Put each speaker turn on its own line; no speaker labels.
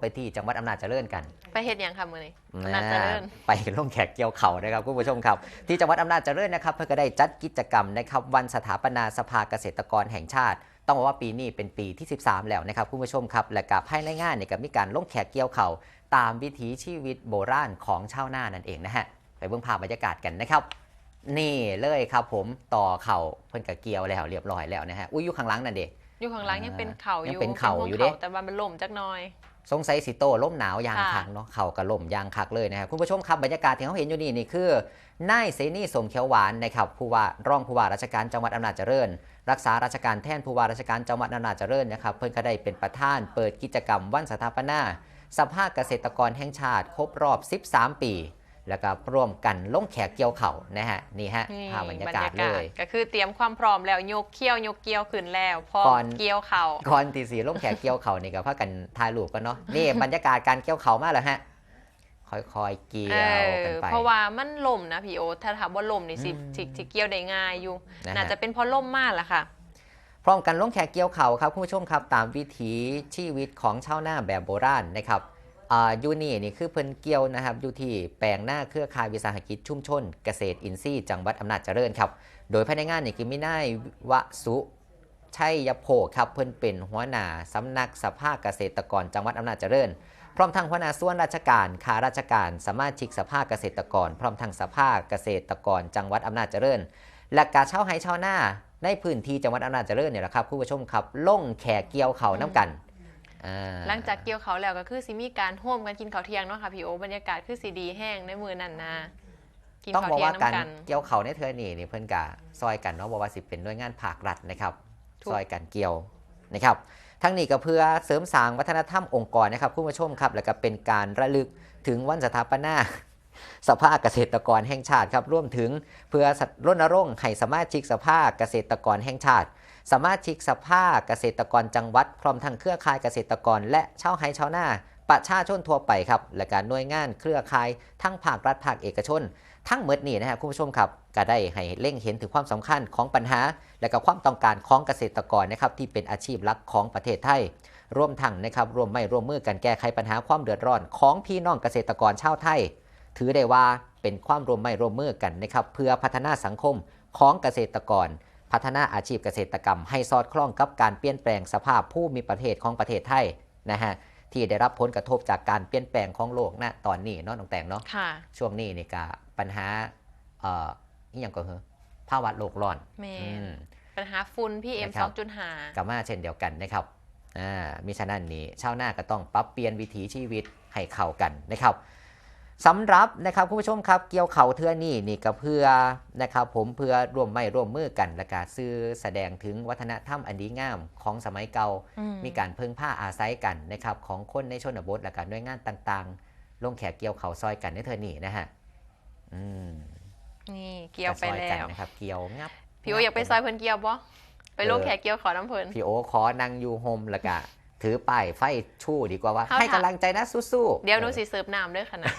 ไปที่จังหวัดอำนาจเจริญกัน
ไปเฮ็ดหยังค่ะมื้อนี้อำนาจเจริญ
ไปลงแขกเกี่ยวเขานะครับคุณผู้ชมครับ ที่จังหวัดอำนาจเจริญนะครับ เพื่อก็ได้จัดกิจกรรมนะครับวันสถาปนาสภาเกษตรกรแห่งชาติ ต้องบอกว่าปีนี้เป็นปีที่ 13 แล้วนะครับคุณผู้ชมครับ และกับภายในงานเนี่ยก็มีการลงแขกเกี่ยวเขาตามวิถีชีวิตโบราณของชาวนานั่นเองนะฮะไปเบิ่งภาพบรรยากาศกันนะครับ นี่เลยครับผมต่อเข่าเพิ่นกะเกี่ยวแล้วเรียบร้อยแล้วนะฮะอุ้ยอยู่ข้างหลังนั่นเด็
อยู่ข้างหล่างยังเป็นเข่าอ
ยั
ยู่
งเป็นเข่า
พวก
อยู่เด้
แต่ว่ามันล่มจักหน่อย
สงสัยสิโตล่มหนาวยาง
ค่ะ
คักเนาะเข่ากระล่มยางคักเลยนะครับคุณผู้ชมครับบรรยากาศที่เขาเห็นอยู่นี่นี่คือนายเสนีสมเขียวหวานนะครับผู้ว่ารองผู้ว่าราชการจังหวัดอำนาจเจริญ รักษาราชการแทนผู้ว่าราชการจังหวัดอำนาจเจริญนะครับ เพิ่นก็ได้เป็นประธาน เปิดกิจกรรมวันสถาปนาสภาเกษตรกรแห่งชาติ ครบรอบ 13 ปี แล้วก็ร่วมกันลงแขกเกี่ยวเข่านะฮะนี่ฮะ
นี่
ภาพบรรยากาศเลย
ก็คือเตรียมความพร้อมแล้วยกเขี้ยวยกเกี่ยวขึ้นแล้วพร้อม
ก่อน
เกี่ยวเข่า
ก่อนตีสีลงแขกเกี่ยวเขานี่ก็พากันถ่ายรูปกันเนาะนี่บรรยากาศการเกี่ยวเขามาแล้วฮะค่อยๆเกี่
เอ
ยวกัน
อ
ไป
เพราะว่ามันล่มนะพี่โอตถ้าถามว่าล่มนี่สิ
อืม
สิสิเกี่ยวได้ง่ายอยู่
นะฮะ
น่าจะเป็นเพราะล่มมากแหละค่ะ
พร้อมกันลงแขกเกี่ยวเขาครับคุณผู้ชมครับตามวิถีชีวิตของชาวนาแบบโบราณนะครับอ่าอ ยูนี่นี่คือเพิ่นเกี่ยวนะครับอยู่ที่แปลงหน้าเครือข่ายวิสาหกิจชุมชน เกษตรอินทรีย์จังหวัดอำนาจเจริญครับ โดยภายในงานนี่คือมีนายวสุชัยโพครับเพิ่นเป็นหัวหน้าสำนักสภาเกษตรกรจังหวัดอำนาจเจริญ พร้อมทั้งหัวหน้าส่วนราชการข้าราชการ สมาชิกสภาเกษตรกร พร้อมทั้งสภาเกษตรกร จังหวัดอำนาจเจริญ และการเช่าให้เช่าหน้าในพื้นที่จังหวัดอำนาจเจริญเนี่ยแหละครับคุณผู้ชมครับล่งแขกเกี่ยวเขาน้ำกัน
หลังจากเกี่ยวเขาแล้วก็คือสิมีการร่วมกันกินข้าวเที่ยงเนาะค่ะพี่โอบรรยากาศคือสีดีแห้งในมือนันนากิน
ต้อง
ข้าว
บอก
เที่ยง
ว่าการ
น้ำกัน
เกี่ยวเขาในเทอนี่นี่เพิ่นกะซอยกันเนาะบอกว่าสิเป็นหน่วยงานภาครัฐนะครับ
ถูก
ซอยกันเกี่ยวนะครับทั้งนี้ก็เพื่อเสริมสร้างวัฒนธรรมองค์กรนะครับคุณผู้ชมครับ แล้วก็เป็นการระลึกถึงวันสถาปนา สภาเกษตรกรแห่งชาติครับร่วมถึงเพื่อรณรงค์ให้สมาชิกสภาเกษตรกรแห่งชาติ สมาชิกสภาเกษตรกรจังหวัด พร้อมทั้งเครือข่ายเกษตรกร และชาวไร่ชาวนาประชาชนทั่วไปครับและการหน่วยงานเครือข่ายทั้งภาครัฐภาคเอกชน ทั้งหมดนี่นะครับคุณผู้ชมครับก็ได้ให้เล่งเห็นถึงความสำคัญของปัญหา และก็ความต้องการของเกษตรกรนะครับที่เป็นอาชีพหลักของประเทศไทยร่วมทั้งนะครับร่วมไม่ร่วมมือกันแก้ไขปัญหาความเดือดร้อนของพี่น้องเกษตรกรชาวไทย ถือได้ว่าเป็นความร่วมไม่ร่วมมือกันนะครับเพื่อพัฒนาสังคมของเกษตรกร พัฒนาอาชีพเกษตรกรรม ให้สอดคล้องกับการเปลี่ยนแปลงสภาพผู้มีประเทศของประเทศไทยนะฮะที่ได้รับผลกระทบจากการเปลี่ยนแปลงของโลกณตอนนี้เนาะน้องแตงเนาะ
ค่ะ
ช่วงนี้นี่ก็ปัญหาเอ่อนี่ยังก็คือภาวะโลกร้อน
แม่
อืม
ปัญหาฝุ่นพี่เอ็ม
นะค
ส
รั
อบงจุดห้า
กับมาเช่นเดียวกันนะครับอ่ามิฉะนั้นนี่ชาวนาก็ต้องปรับเปลี่ยนวิถีชีวิตให้เข้ากันนะครับ สำหรับนะครับคุณผู้ชมครับเกี่ยวเขาเทื่อนี่นี่ก็เพื่อนะครับผมเพื่อร่วมไม่ร่วมมือกันและก็ซื้อแสดงถึงวัฒนธรรมอันดีงามของสมัยเก่า
อื
มีการเพิ่งผ้าอาศัยกันนะครับของคนในชนบทและการหน่วยงานต่างๆ ลงแขกเกี่ยวเขาซอยกันในเทื่อนี่นะฮะอืม
นี่เกี่ยวไป
ซอ
แล้
กัน
ว
นะครับเกี่ยวงับ
พี่โออยากไปซอยเพิ่นเกี่ยวบ่ไปลงแขกเกี่ยวขอน้ำเพิ่น
พี่โอขอนั่งอยู่โฮมแล้วก็ ถือป้ายไฟชู่ดีกว่าว่า
เอา
ให้
ค่ะ
กำลังใจนะสู้ๆ
เดี๋ยวหนูสิเสิร์ฟน้ำด้วยค่ะนะ